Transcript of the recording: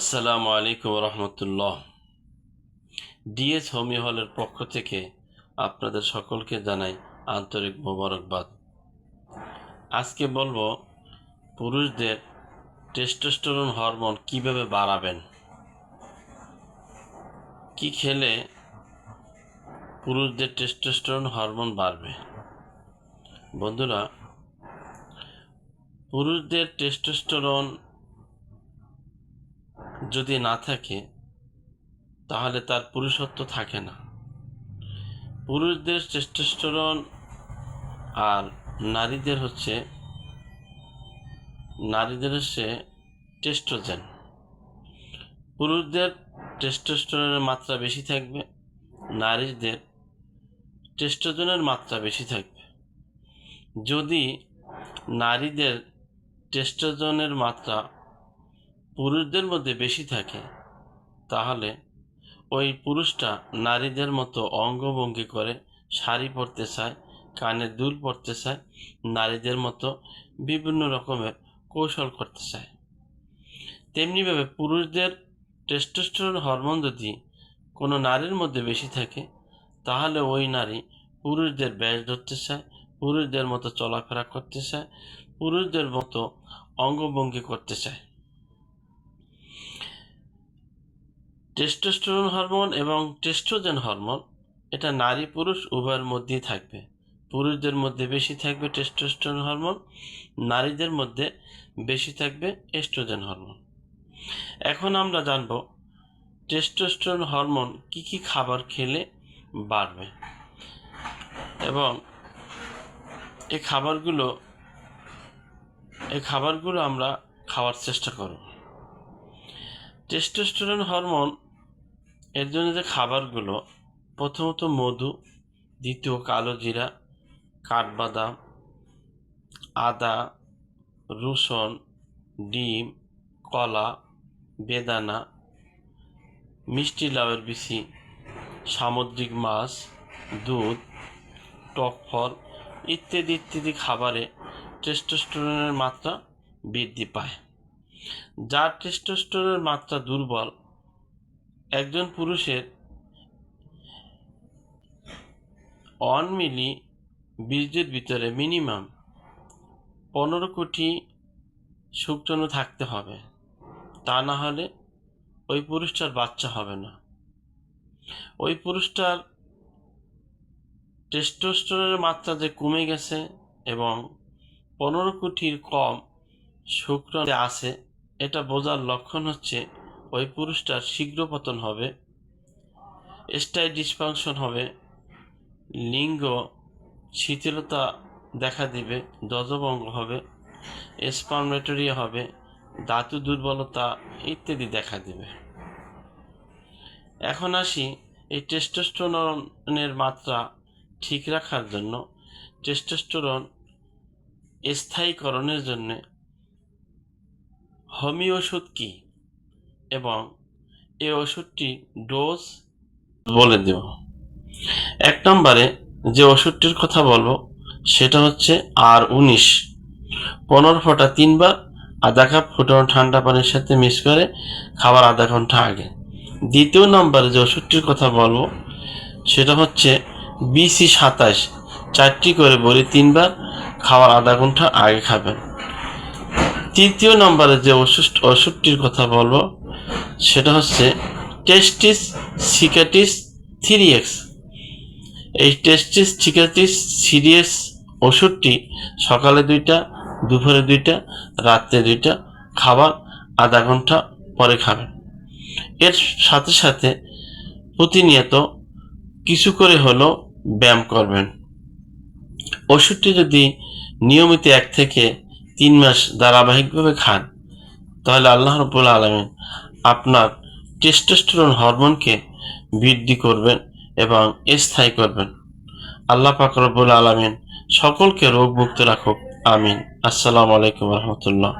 আসসালামু আলাইকুম রহমতুল্লাহ। DS homeo হলের পক্ষ থেকে আপনাদের সকলকে জানাই আন্তরিক মোবারকবাদ। আজকে বলব, পুরুষদের টেস্টোস্টেরন হরমোন কীভাবে বাড়াবেন? কি খেলে পুরুষদের টেস্টোস্টেরন হরমোন বাড়বে? বন্ধুরা, পুরুষদের টেস্টোস্টেরন যদি না থাকে, তাহলে তার পুরুষত্ব থাকে না। পুরুষদের টেস্টোস্টেরন আর নারীদের হচ্ছে নারীদের হচ্ছে টেস্টোজেন। পুরুষদের টেস্টোস্টেরনের মাত্রা বেশি থাকবে, নারীদের টেস্টোজেনের মাত্রা বেশি থাকবে। যদি নারীদের টেস্টোজেনের মাত্রা পুরুষদের মধ্যে বেশি থাকে, তাহলে ওই পুরুষটা নারীদের মতো অঙ্গভঙ্গি করে শাড়ি পরতে চায়, কানে দুল পরতে চায়, নারীদের মতো বিভিন্ন রকমের কৌশল করতে চায়। তেমনিভাবে পুরুষদের টেস্টোস্টেরন হরমোন যদি কোনো নারীর মধ্যে বেশি থাকে, তাহলে ওই নারী পুরুষদের ব্যাস ধরতে চায়, পুরুষদের মতো চলাফেরা করতে চায়, পুরুষদের মতো অঙ্গভঙ্গি করতে চায়। টেস্টোস্টেরন হরমোন এবং টেস্ট্রোজেন হরমোন এটা নারী পুরুষ উভয়ের মধ্যেই থাকবে। পুরুষদের মধ্যে বেশি থাকবে টেস্টোস্টেরন হরমোন নারীদের মধ্যে বেশি থাকবে এস্ট্রোজেন হরমোন এখন আমরা জানব টেস্টোস্টেরন হরমোন কি কি খাবার খেলে বাড়বে এবং এই খাবারগুলো এই খাবারগুলো আমরা খাওয়ার চেষ্টা করব। টেস্টোস্টেরন হরমোন এর জন্য যে খাবারগুলো, প্রথমত মধু, দ্বিতীয় কালো জিরা, কাঠবাদাম, আদা, রসুন, ডিম, কলা, বেদানা, মিষ্টি লাউয়ের বিচি, সামুদ্রিক মাছ, দুধ, টক ফল ইত্যাদি ইত্যাদি খাবারে টেস্টোস্টেরনের মাত্রা বৃদ্ধি পায়। যার টেস্টোস্টেরনের মাত্রা দুর্বল, একজন পুরুষের অন মিলি বীর্যের ভিতরে মিনিমাম পনেরো কোটি শুক্রাণু থাকতে হবে। তা না হলে ওই পুরুষটার বাচ্চা হবে না। ওই পুরুষটার টেস্টোস্টেরনের মাত্রা যে কমে গেছে এবং পনেরো কোটির কম শুক্রাণু আছে এটা বোঝার লক্ষণ হচ্ছে ওই পুরুষটার শীঘ্র পতন হবে স্টাই ডিসফাংশন হবে, লিঙ্গ শিথিলতা দেখা দিবে দজভঙ্গ হবে স্পার্মেটোরিয়া হবে, ধাতু দুর্বলতা ইত্যাদি দেখা দিবে। এখন আসি এই টেস্টোস্টেরনের মাত্রা ঠিক রাখার জন্য টেস্টোস্টেরন স্থায়ীকরণের জন্যে হোমিও ওষুধ কী? এবং এই ওষুধটি ডোজ বলে দেব। এক নম্বরে যে ওষুধটির কথা বলব, সেটা হচ্ছে আর উনিশ। পনেরো ফোঁটা তিনবার আধা কাপ ফুটানো ঠান্ডা পানির সাথে মিক্স করে খাবার আধা ঘণ্টা আগে। দ্বিতীয় নম্বরে যে ওষুধটির কথা বলব, সেটা হচ্ছে বিসি সাতাশ। চারটি করে বড়ি তিনবার খাওয়ার আধা ঘণ্টা আগে খাবেন। তৃতীয় নম্বরে যে ওষুধ ওষুধটির কথা বলব, সেটা হচ্ছে টেস্টিস সিকাটিস থ্রি এক্স এই টেস্টিস সিকাটিস সিরিয়াস ওষুধটি সকালে দুইটা, দুপুরে দুইটা, রাত্রে দুইটা, খাবার আধা ঘণ্টা পরে খাবেন এর সাথে সাথে প্রতিনিয়ত কিছু করে হলো ব্যায়াম করবেন। ওষুধটি যদি নিয়মিত এক থেকে তিন মাস ধারাবাহিকভাবে খান, তাহলে আল্লাহ রবুল আলমিন আপনার টেস্টোস্টেরন হরমোনকে বৃদ্ধি করবেন এবং স্থায়ী করবেন। আল্লাহ পাক রব্বুল আলমিন সকলকে রোগ মুক্ত রাখুক, আমিন। আসসালামু আলাইকুম রহমতুল্লাহ।